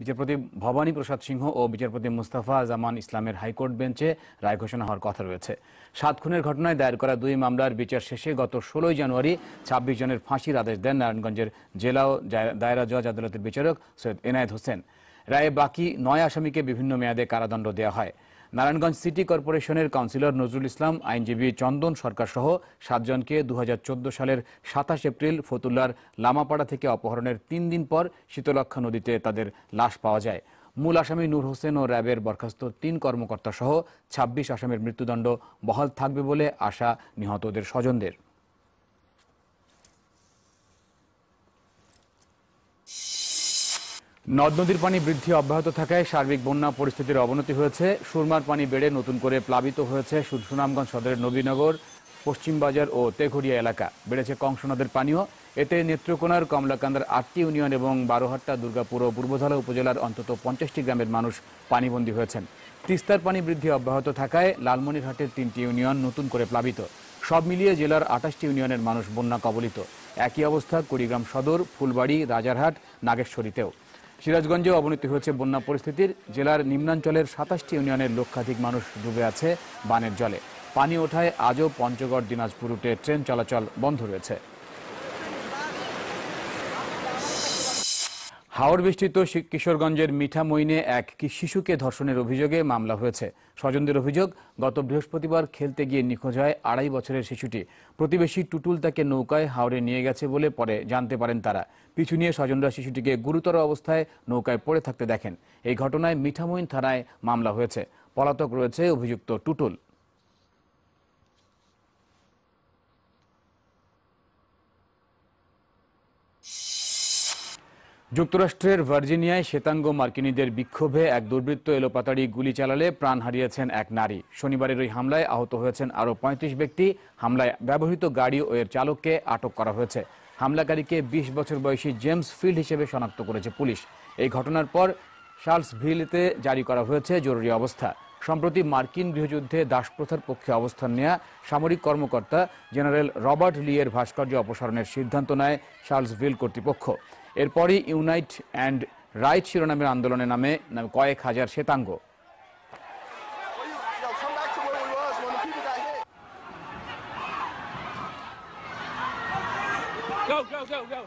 বিচারপতি ভবানী প্রসাদ সিংহ ও বিচারপতি মুস্তাফা জামান ইসলামের হাইকোর্ট বেঞ্চে রায় ঘোষণা হওয়ার কথা রয়েছে। সাত খুনের ঘটনায় দায়ের করা দুই মামলার বিচার শেষে গত ষোলোই জানুয়ারি ছাব্বিশ জনের ফাঁসির আদেশ দেন নারায়ণগঞ্জের জেলা ও দায়রা জজ আদালতের বিচারক সৈয়দ এনায়েত হোসেন। রায়ে বাকি নয় আসামিকে বিভিন্ন মেয়াদে কারাদণ্ড দেওয়া হয়। নারায়ণগঞ্জ সিটি কর্পোরেশনের কাউন্সিলর নজরুল ইসলাম, আইনজীবী চন্দন সরকার সহ সাতজনকে দু হাজার চোদ্দ সালের সাতাশ এপ্রিল ফতুল্লার লামাপাড়া থেকে অপহরণের তিন দিন পর শীতলক্ষা নদীতে তাদের লাশ পাওয়া যায়। মূল আসামি নূর হোসেন ও র্যাবের বরখাস্ত তিন কর্মকর্তা সহ ছাব্বিশ আসামের মৃত্যুদণ্ড বহাল থাকবে বলে আশা নিহতদের স্বজনদের। নদ নদীর পানি বৃদ্ধি অব্যাহত থাকায় সার্বিক বন্যা পরিস্থিতির অবনতি হয়েছে। সুরমার পানি বেড়ে নতুন করে প্লাবিত হয়েছে সুনামগঞ্জ সদরের নবীনগর, পশ্চিমবাজার ও তেঘরিয়া এলাকা। বেড়েছে কংস নদের পানিও। এতে নেত্রকোনার কমলাকান্দার আটটি ইউনিয়ন এবং বারোহাট্টা, দুর্গাপুর ও পূর্বধলা উপজেলার অন্তত পঞ্চাশটি গ্রামের মানুষ পানিবন্দী হয়েছেন। তিস্তার পানি বৃদ্ধি অব্যাহত থাকায় লালমনিরহাটের তিনটি ইউনিয়ন নতুন করে প্লাবিত। সব মিলিয়ে জেলার আঠাশটি ইউনিয়নের মানুষ বন্যা কবলিত। একই অবস্থা কুড়িগ্রাম সদর, ফুলবাড়ি, রাজারহাট, নাগেশ্বরীতেও। সিরাজগঞ্জেও অবনতি হয়েছে বন্যা পরিস্থিতির। জেলার নিম্নাঞ্চলের সাতাশটি ইউনিয়নের লক্ষাধিক মানুষ ডুবে আছে বানের জলে। পানি ওঠায় আজও পঞ্চগড়, দিনাজপুর রুটে ট্রেন চলাচল বন্ধ রয়েছে। হাওড় বেষ্টিত কিশোরগঞ্জের মিঠামইনে এক শিশুকে ধর্ষণের অভিযোগে মামলা হয়েছে। স্বজনদের অভিযোগ, গত বৃহস্পতিবার খেলতে গিয়ে নিখোঁজ হয় আড়াই বছরের শিশুটি। প্রতিবেশী টুটুল তাকে নৌকায় হাওড়ে নিয়ে গেছে বলে পরে জানতে পারেন তারা। পিছু নিয়ে স্বজনরা শিশুটিকে গুরুতর অবস্থায় নৌকায় পড়ে থাকতে দেখেন। এই ঘটনায় মিঠামইন থানায় মামলা হয়েছে। পলাতক রয়েছে অভিযুক্ত টুটুল। যুক্তরাষ্ট্রের ভার্জিনিয়ায় শ্বেতাঙ্গ মার্কিনীদের বিক্ষোভে এক দুর্বৃত্ত এলোপাতাড়ি গুলি চালালে প্রাণ হারিয়েছেন এক নারী। শনিবারের ওই হামলায় আহত হয়েছেন আরও পঁয়ত্রিশ ব্যক্তি। হামলায় ব্যবহৃত গাড়ি ও এর চালককে আটক করা হয়েছে। হামলাকারীকে বিশ বছর বয়সী জেমস ফিল্ড হিসেবে শনাক্ত করেছে পুলিশ। এই ঘটনার পর শার্লসভিলতে জারি করা হয়েছে জরুরি অবস্থা। সম্প্রতি মার্কিন গৃহযুদ্ধে দাসপ্রথার পক্ষে অবস্থান নেয়া সামরিক কর্মকর্তা জেনারেল রবার্ট লি এর ভাস্কর্য অপসারণের সিদ্ধান্ত নেয় শার্লসভিল কর্তৃপক্ষ। এরপরই ইউনাইট অ্যান্ড রাইট শিরোনামের আন্দোলনের নামে কয়েক হাজার শ্বেতাঙ্গ Go, go, go.